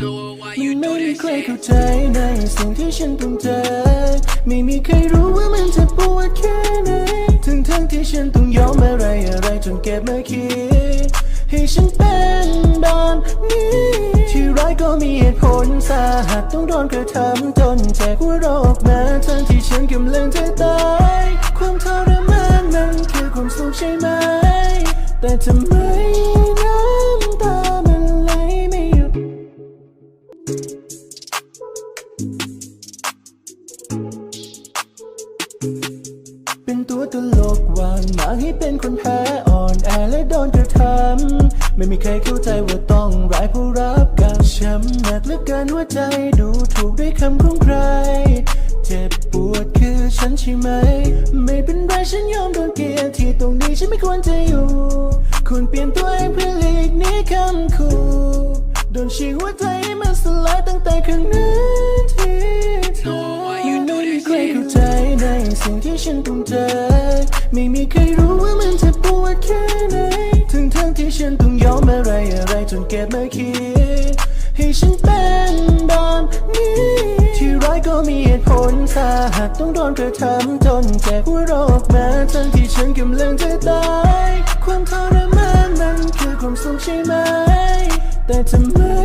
มันไม่มีใครเข้าใจในสิ่งที่ฉันต้องเจอ ไม่มีใครรู้ว่ามันจะปวดแค่ไหนถึงทั้งที่ฉันต้องยอมอะไรอะไรจนเก็บมาคิด ให้ฉันเป็นแบบนี้ ที่ร้ายก็มีเหตุผลสาหัสต้องโดนกระทำจนแจกหัวเราออกมาทั้งที่ฉันกำลังจะตาย ความทรมานนั้นคือความสุขใช่ไหม แต่ทำไม ตัวตลกวางมาให้เป็นคนแพ้อ่อนแอและโดนกระทำไม่มีใครเข้าใจว่าต้องร้ายผู้รับกับช้ำหนักเหลือเกินหัวใจดูถูกด้วยคำของใคร เจ็บปวดคือฉันใช่ไหม ไม่เป็นไรฉันยอมโดนเกลียดที่ตรงนี้ฉันไม่ควรจะอยู่ควรเปลี่ยนตัวเองเพื่อหลีกหนีคำขู่โดนฉีกหัวใจให้มันสลายตั้งแต่ครั้งนั้น สิ่งที่ฉันต้องเจอ ไม่มีใครรู้ว่ามันจะปวดแค่ไหนถึงทั้งที่ฉันต้องยอมอะไรอะไรจนเก็บมาคิด ให้ฉันเป็นแบบนี้ ที่ร้ายก็มีเหตุผลสาหัสต้องโดนกระทำจนแจกหัวรออกมาทั้งที่ฉันกำลังจะตาย ความทรมานมันคือความสุขใช่ไหม แต่ทำไม